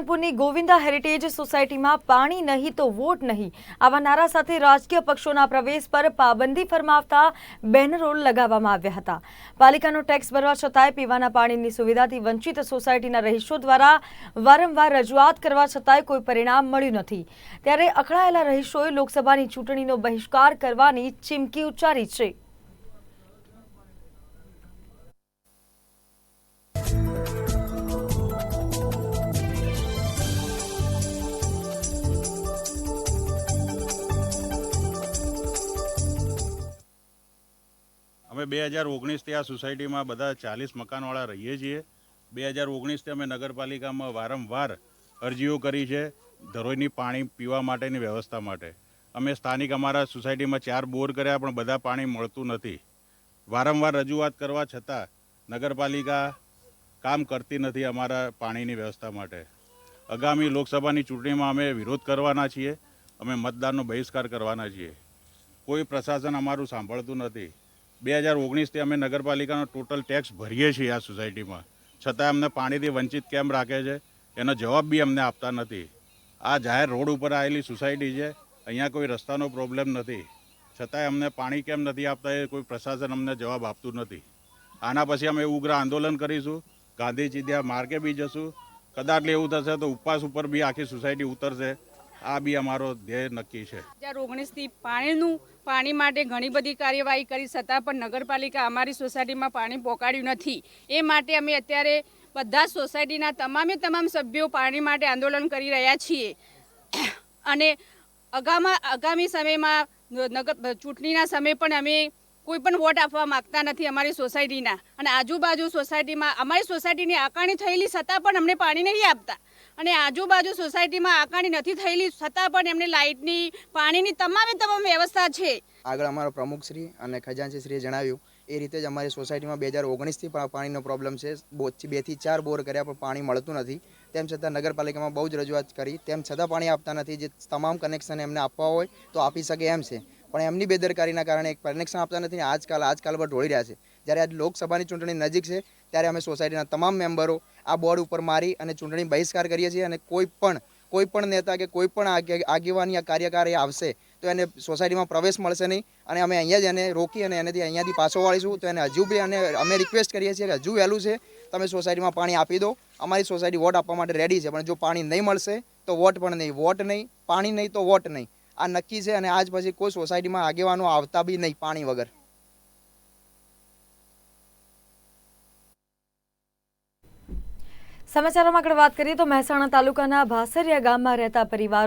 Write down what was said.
પાલનપુરની Govinda heritage સોસાયટીમાં પાણી નહીં તો વોટ નહીં. આવા નારા સાથે રાજકીય પક્ષોના પ્રવેશ પર પાબંદી ફરમાવતા બેનરો લગાવવામાં આવ્યા હતા. પાલિકાનો ટેક્સ ભરવા છતાંય પીવાના પાણીની સુવિધાથી વંચિત સોસાયટીના રહીશો દ્વારા વારંવાર રજૂઆત કરવા છતાંય કોઈ પરિણામ મળ્યું નથી. ત્યારે અકળાયેલા રહીશોએ લોકસભાની ચૂંટણીનો બહિષ્કાર કરવાની ચીમકી ઉચ્ચારી છે. અમે બે હજાર ઓગણીસથી આ સોસાયટીમાં બધા ચાલીસ મકાનવાળા રહીએ છીએ. બે હજાર ઓગણીસથી અમે નગરપાલિકામાં વારંવાર અરજીઓ કરી છે ધરોઈની પાણી પીવા માટેની વ્યવસ્થા માટે. અમે સ્થાનિક અમારા સોસાયટીમાં ચાર બોર કર્યા પણ બધા પાણી મળતું નથી. વારંવાર રજૂઆત કરવા છતાં નગરપાલિકા કામ કરતી નથી અમારા પાણીની વ્યવસ્થા માટે. આગામી લોકસભાની ચૂંટણીમાં અમે વિરોધ કરવાના છીએ. અમે મતદાનનો બહિષ્કાર કરવાના છીએ. કોઈ પ્રશાસન અમારું સાંભળતું નથી. બે હજાર ઓગણીસથી અમે નગરપાલિકાનો ટોટલ ટેક્સ ભરીએ છીએ આ સોસાયટીમાં. છતાં અમને પાણીથી વંચિત કેમ રાખે છે, એનો જવાબ બી અમને આપતા નથી. આ જાહેર રોડ ઉપર આવેલી સોસાયટી છે, અહીંયા કોઈ રસ્તાનો પ્રોબ્લેમ નથી. છતાંય અમને પાણી કેમ નથી આપતા એ કોઈ પ્રશાસન અમને જવાબ આપતું નથી. આના પછી અમે ઉગ્ર આંદોલન કરીશું, ગાંધી ચીધ્યા માર્ગે બી જશું. કદાચ એવું થશે તો ઉપવાસ ઉપર બી આખી સોસાયટી ઉતરશે. આ બી અમારો ધ્યેય નક્કી છે. હજાર ઓગણીસથી પાણીનું પાણી માટે ઘણી બધી કાર્યવાહી કરી, છતાં પણ નગરપાલિકા અમારી સોસાયટીમાં પાણી પોકાડ્યું નથી. એ માટે અમે અત્યારે બધા સોસાયટીના તમામે તમામ સભ્યો પાણી માટે આંદોલન કરી રહ્યા છીએ. અને અગામા આગામી સમયમાં નગર, ચૂંટણીના સમયે પણ અમે કોઈ પણ વોટ આપવા માગતા નથી અમારી સોસાયટીના. અને આજુબાજુ સોસાયટીમાં, અમારી સોસાયટીની આકારણી થયેલી, છતાં પણ અમને પાણી નહીં આપતા. અને આજુબાજુ સોસાયટીમાં આકારણી નથી થયેલી, છતાં પણ એમને લાઇટની, પાણીની તમામે તમામ વ્યવસ્થા છે. આગળ અમારો પ્રમુખશ્રી અને ખજાનચીશ્રીએ જણાવ્યું, એ રીતે જ અમારી સોસાયટીમાં બે હજાર ઓગણીસથી પણ પાણીનો પ્રોબ્લેમ છે. બેથી ચાર બોર કર્યા પણ પાણી મળતું નથી. તેમ છતાં નગરપાલિકામાં બહુ જ રજૂઆત કરી, તેમ છતાં પાણી આપતા નથી. જે તમામ કનેક્શન એમને આપવા હોય તો આપી શકે એમ છે. પણ એમની બેદરકારીના કારણે કનેક્શન આપતા નથી આજકાલ આજકાલ પર ઢોળી રહ્યા છે. જ્યારે આજે લોકસભાની ચૂંટણી નજીક છે, ત્યારે અમે સોસાયટીના તમામ મેમ્બરો આ બોર્ડ ઉપર મારી અને ચૂંટણી બહિષ્કાર કરીએ છીએ અને કોઈ પણ કોઈ પણ નેતા કે કોઈ પણ આગેવાની આ કાર્યકારી આવશે, તો એને સોસાયટીમાં પ્રવેશ મળશે નહીં. અને અમે અહીંયા જ એને રોકી અને એનેથી અહીંયાથી પાછો વાળીશું. તો એને હજુ બી અને અમે રિક્વેસ્ટ કરીએ છીએ કે હજુ વહેલું છે. તમે સોસાયટીમાં પાણી આપી દો. અમારી સોસાયટી વોટ આપવા માટે રેડી છે. પણ જો પાણી નહીં મળશે, તો વોટ પણ નહીં. વોટ નહીં. પાણી નહીં તો વોટ નહીં. આ નક્કી છે અને આજ પછી કોઈ સોસાયટીમાં આગેવાનો આવતા બી નહીં પાણી વગર. સમાચારોમાં આગળ વાત કરીએ તો મહેસાણા તાલુકાના ભાસરિયા ગામમાં રહેતા પરિવારો